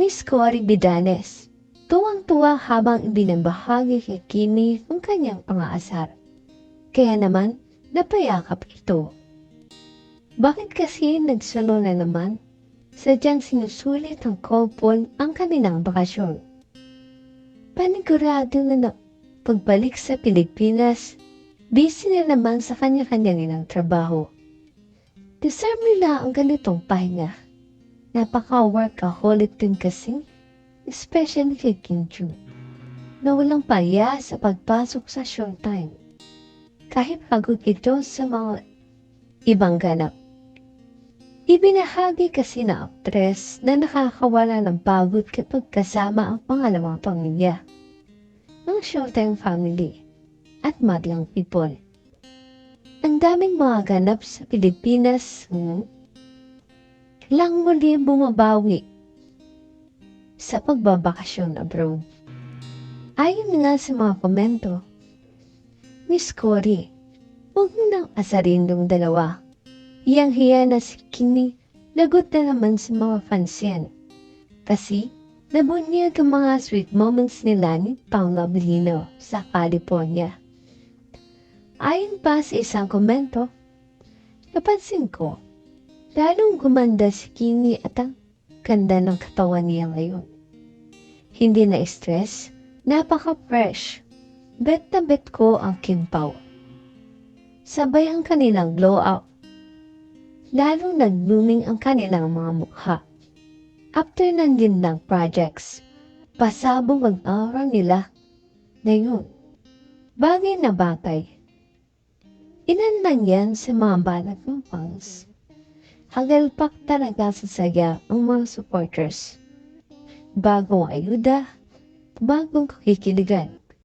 Miss Cory Bidanes, tuwang-tuwa habang ibinabahagi kay Kini ang kanyang pangaasar. Kaya naman, napayakap ito. Bakit kasi nagsulo na naman? Sadyang sinusulit ng couple ang kanilang bakasyon. Panigurado na na pagbalik sa Pilipinas, busy na naman sa kanya-kanya nilang trabaho. Deserve nila ang ganitong pahinga. Napaka-workaholic din kasi, especially kay Kim Chu, na walang paya sa pagpasok sa showtime. Kahit pagod ito sa mga ibang ganap. Ibinahagi kasi na aktres na nakakawala ng pagod kapag kasama ang pangalawang pamilya, ang Showtime family at madlang people. Ang daming mga ganap sa Pilipinas hmm, lang muli bumabawi sa pagbabakasyon abroad. Ayon nga sa mga komento, Miss Cory, huwag mo nang asarin yung dalawa. Hiyang-hiya na si Kini, lagot na naman sa mga fans yan. Kasi, nabunyag ang mga sweet moments nila ni Paula Belino sa California. Ayon pa sa isang komento, napansin ko, lalong gumanda si Kini at ang ganda ng katawan niya ngayon. Hindi na stress, napaka-fresh. Bet na bet ko ang Kim Pao. Sabay ang kanilang glow up lalong nag-blooming ang kanilang mga mukha. After ng gandang projects, pasabong ang aura nila. Ngayon, bagay na bagay. Ilan lang yan sa mga balat ng fans. Hagalpak talaga sa saya ang mga supporters. Bagong ayuda, bagong kakikiligan.